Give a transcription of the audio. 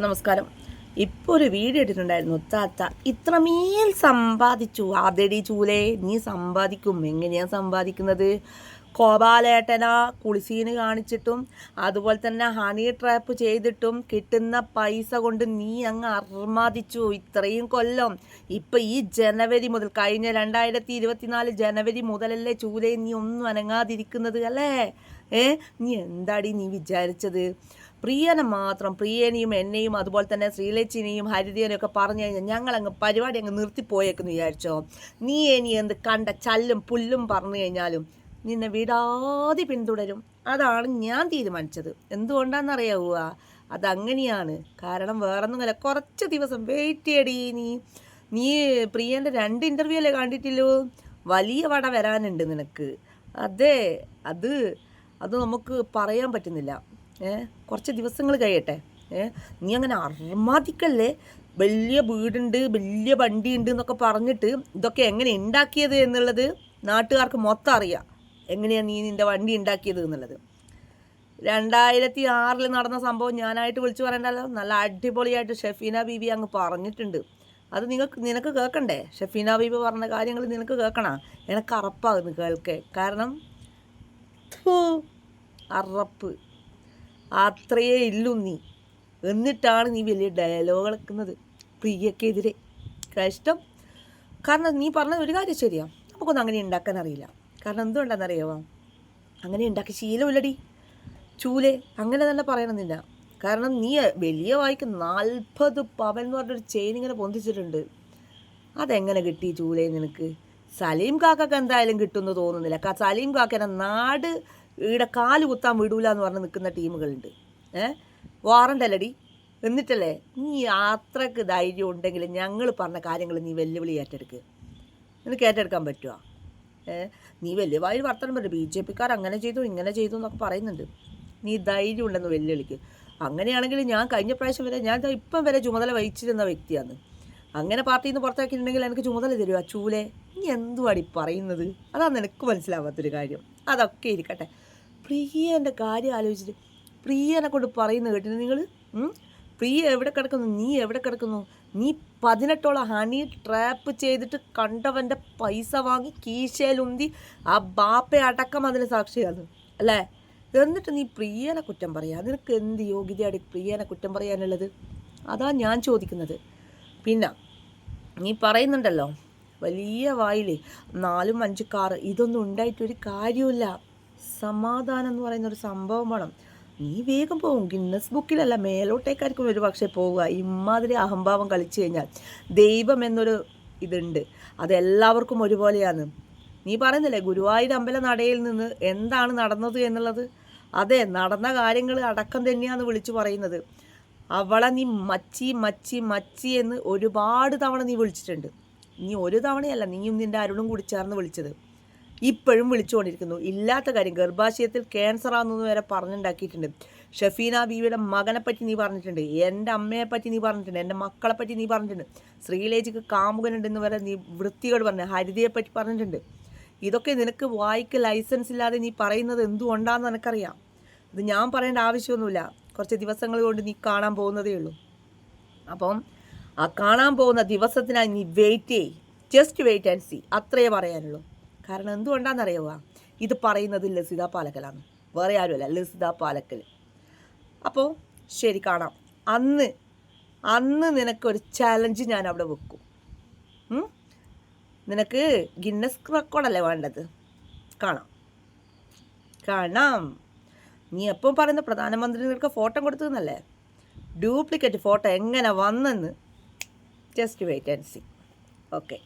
എല്ലാവർക്കും നമസ്കാരം. ഇപ്പോൾ ഒരു വീഡിയോ ഇട്ടിട്ടുണ്ടായിരുന്നു. താത്ത ഇത്രമേൽ സമ്പാദിച്ചു. അതെടി ചൂലേ നീ സമ്പാദിക്കും. എങ്ങനെയാണ് സമ്പാദിക്കുന്നത്? കോപാലേട്ടന കുളിസീന് കാണിച്ചിട്ടും അതുപോലെ തന്നെ ഹണി ട്രാപ്പ് ചെയ്തിട്ടും കിട്ടുന്ന പൈസ കൊണ്ട് നീ അങ്ങ് അർമാദിച്ചു ഇത്രയും കൊല്ലം. ഇപ്പം ഈ ജനുവരി മുതൽ കഴിഞ്ഞ രണ്ടായിരത്തി ഇരുപത്തിനാല് ജനുവരി മുതലല്ലേ ചൂലേ നീ ഒന്നും അനങ്ങാതിരിക്കുന്നത് അല്ലേ? ഏ? നീ എന്താടി നീ വിചാരിച്ചത്? പ്രിയനെ മാത്രം പ്രിയനെയും എന്നെയും അതുപോലെ തന്നെ ശ്രീലച്ചിനെയും ഹരിതേനെയും ഒക്കെ പറഞ്ഞു കഴിഞ്ഞാൽ ഞങ്ങളങ്ങ് പരിപാടി അങ്ങ് നിർത്തിപ്പോയേക്കെന്ന് വിചാരിച്ചോ? നീ ഇനി എന്ത് കണ്ട ചല്ലും പുല്ലും പറഞ്ഞു കഴിഞ്ഞാലും നിന്നെ വിടാതെ പിന്തുടരും. അതാണ് ഞാൻ തീരുമാനിച്ചത്. എന്തുകൊണ്ടാണെന്നറിയാവുക അതങ്ങനെയാണ്. കാരണം വേറൊന്നുമല്ല കുറച്ച് ദിവസം വെയിറ്റ് ചെയ്യടി നീ. നീ പ്രിയന്റെ രണ്ട് ഇന്റർവ്യൂ അല്ലേ കണ്ടിട്ടില്ലോ വലിയ വട വരാനുണ്ട് നിനക്ക്. അതെ അത് അത് നമുക്ക് പറയാൻ പറ്റുന്നില്ല. കുറച്ച് ദിവസങ്ങൾ കഴിയട്ടെ. നീ അങ്ങനെ അർമാദിക്കല്ലേ? വലിയ വീടുണ്ട് വലിയ വണ്ടിയുണ്ട് എന്നൊക്കെ പറഞ്ഞിട്ട് ഇതൊക്കെ എങ്ങനെ ഉണ്ടാക്കിയത് എന്നുള്ളത് നാട്ടുകാർക്ക് മൊത്തം അറിയാം. എങ്ങനെയാണ് നീ നിന്റെ വണ്ടി ഉണ്ടാക്കിയത് എന്നുള്ളത്. രണ്ടായിരത്തി ആറിൽ നടന്ന സംഭവം ഞാനായിട്ട് വിളിച്ചു പറയണ്ടല്ലോ. നല്ല അടിപൊളിയായിട്ട് ഷെഫീന ബീബി അങ്ങ് പറഞ്ഞിട്ടുണ്ട്. അത് നിങ്ങൾക്ക് നിനക്ക് കേൾക്കണ്ടേ ഷെഫീന ബീബി പറഞ്ഞ കാര്യങ്ങൾ നിനക്ക് കേൾക്കണം എനിക്ക് അറപ്പാകുന്നു കേൾക്കേ. കാരണം അറപ്പ്. അത്രയേ ഇല്ലു നീ. എന്നിട്ടാണ് നീ വലിയ ഡയലോഗ് കളിക്കുന്നത് പ്രിയക്കെതിരെ. കഷ്ടം കാരണം നീ പറഞ്ഞ ഒരു കാര്യം ശരിയാണ് നമുക്കൊന്നും അങ്ങനെ ഉണ്ടാക്കാൻ അറിയില്ല. കാരണം എന്തുകൊണ്ടാണെന്നറിയാമോ അങ്ങനെ ഉണ്ടാക്കി ശീലമില്ലടി. ചൂലെ അങ്ങനെ തന്നെ പറയണമെന്നില്ല കാരണം നീ വലിയ വായിക്ക് നാൽപ്പത് പവൻ എന്ന് പറഞ്ഞൊരു ചെയിൻ ഇങ്ങനെ പൊന്തിച്ചിട്ടുണ്ട്. അതെങ്ങനെ കിട്ടി ചൂലേ നിനക്ക്? സലീം കാക്കക്ക് എന്തായാലും കിട്ടുമെന്ന് തോന്നുന്നില്ല. സലീം കാക്കനെ നാട് ഇവിടെ കാൽ കുത്താൻ വിടൂല എന്ന് പറഞ്ഞ് നിൽക്കുന്ന ടീമുകളുണ്ട്. ഏ? വാറണ്ടല്ലടി? എന്നിട്ടല്ലേ? നീ അത്രയ്ക്ക് ധൈര്യം ഉണ്ടെങ്കിൽ ഞങ്ങൾ പറഞ്ഞ കാര്യങ്ങൾ നീ വെല്ലുവിളി ഏറ്റെടുക്ക്. നിനക്ക് ഏറ്റെടുക്കാൻ പറ്റുമോ നീ വലിയ വായിൽ വർത്തനം പറ്റും ബി ജെ പിക്കാർ അങ്ങനെ ചെയ്തു ഇങ്ങനെ ചെയ്തു എന്നൊക്കെ പറയുന്നുണ്ട്. നീ ധൈര്യം ഉണ്ടെന്ന് വെല്ലുവിളിക്ക്. അങ്ങനെയാണെങ്കിൽ ഞാൻ കഴിഞ്ഞ പ്രാവശ്യം വരെ ഞാൻ ഇപ്പം വരെ ചുമതല വഹിച്ചിരുന്ന വ്യക്തിയാണ്. അങ്ങനെ പാർട്ടിയിൽ നിന്ന് പുറത്താക്കിയിട്ടുണ്ടെങ്കിൽ എനിക്ക് ചുമതല തരുക ചൂലെ നീ എന്തുവാടി പറയുന്നത്? അതാണ് എനിക്ക് മനസ്സിലാവാത്തൊരു കാര്യം. അതൊക്കെ ഇരിക്കട്ടെ. പ്രിയന്റെ കാര്യം ആലോചിച്ചിട്ട് പ്രിയനെ കൊണ്ട് പറയുന്നത് കേട്ടിട്ട് നിങ്ങൾ പ്രിയ എവിടെ കിടക്കുന്നു? നീ എവിടെ കിടക്കുന്നു? നീ പതിനെട്ടോളം ഹണി ട്രാപ്പ് ചെയ്തിട്ട് കണ്ടവന്റെ പൈസ വാങ്ങി കീശയിലുന്തി ആ ബാപ്പ അടക്കം അതിന് സാക്ഷിയാണ് അല്ലേ? എന്നിട്ട് നീ പ്രിയനെ കുറ്റം പറയാ? നിനക്ക് എന്ത് യോഗ്യതയാണ് പ്രിയനെ കുറ്റം പറയാനുള്ളത്? അതാ ഞാൻ ചോദിക്കുന്നത്. പിന്നെ നീ പറയുന്നുണ്ടല്ലോ വലിയ വായിലേ നാലും അഞ്ച് കാറ് ഇതൊന്നും ഉണ്ടായിട്ടൊരു കാര്യമില്ല സമാധാനം എന്ന് പറയുന്ന ഒരു സംഭവം വേണം. നീ വേഗം പോകും ഗിന്നസ് ബുക്കിലല്ല മേലോട്ടേക്കായിരിക്കും ഒരു പക്ഷേ പോവുക. ഇമാതിരി അഹംഭാവം കളിച്ചു കഴിഞ്ഞാൽ ദൈവം എന്നൊരു ഇതുണ്ട്. അതെല്ലാവർക്കും ഒരുപോലെയാണ്. നീ പറയുന്നില്ലേ ഗുരുവായൂർ അമ്പല നടയിൽ നിന്ന് എന്താണ് നടന്നത് എന്നുള്ളത്? അതെ നടന്ന കാര്യങ്ങൾ അടക്കം തന്നെയാണ് വിളിച്ചു പറയുന്നത്. അവളെ നീ മച്ചി മച്ചി മച്ചി എന്ന് ഒരുപാട് തവണ നീ വിളിച്ചിട്ടുണ്ട്. നീ ഒരു തവണയല്ല നീയും നിന്റെ അരുണും കൂടി ചേർന്ന് വിളിച്ചത്. ഇപ്പോഴും വിളിച്ചുകൊണ്ടിരിക്കുന്നു. ഇല്ലാത്ത കാര്യം ഗർഭാശയത്തിൽ ക്യാൻസർ ആണെന്ന് വരെ പറഞ്ഞുണ്ടാക്കിയിട്ടുണ്ട്. ഷഫീന ബീവിയുടെ മകനെ പറ്റി നീ പറഞ്ഞിട്ടുണ്ട്. എന്റെ അമ്മയെ പറ്റി നീ പറഞ്ഞിട്ടുണ്ട്. എന്റെ മക്കളെ പറ്റി നീ പറഞ്ഞിട്ടുണ്ട്. ശ്രീലേജിക്ക് കാമുകനുണ്ടെന്ന് വരെ നീ വൃത്തികൾ പറഞ്ഞു ഹരിതയെ പറ്റി പറഞ്ഞിട്ടുണ്ട്. ഇതൊക്കെ നിനക്ക് വായിക്ക് ലൈസൻസ് ഇല്ലാതെ നീ പറയുന്നത് എന്തുകൊണ്ടാണെന്ന് എനിക്കറിയാം ഇത് ഞാൻ പറയേണ്ട ആവശ്യമൊന്നുമില്ല. കുറച്ച് ദിവസങ്ങൾ കൊണ്ട് നീ കാണാൻ പോകുന്നതേ ഉള്ളൂ. അപ്പം ആ കാണാൻ പോകുന്ന ദിവസത്തിനായി നീ വെയിറ്റ് ചെയ് ജസ്റ്റ് വെയിറ്റ് ആൻഡ് സി അത്രയേ പറയാനുള്ളൂ. കാരണം എന്തുകൊണ്ടാണെന്നറിയുക ഇത് പറയുന്നത് ലസിത പാലക്കലാണ്. വേറെ ആരുമല്ല ലസിത പാലക്കൽ അപ്പോൾ ശരി കാണാം. അന്ന് അന്ന് നിനക്കൊരു ചലഞ്ച് ഞാൻ അവിടെ വെക്കും? നിനക്ക് ഗിന്നസ് റെക്കോർഡല്ലേ വേണ്ടത്? കാണാം. കാണാം. നീ എപ്പം പറയുന്ന പ്രധാനമന്ത്രി നിനക്ക് ഫോട്ടോ കൊടുത്തതെന്നല്ലേ? ഡ്യൂപ്ലിക്കേറ്റ് ഫോട്ടോ എങ്ങനെ വന്നെന്ന്? Just wait and see okay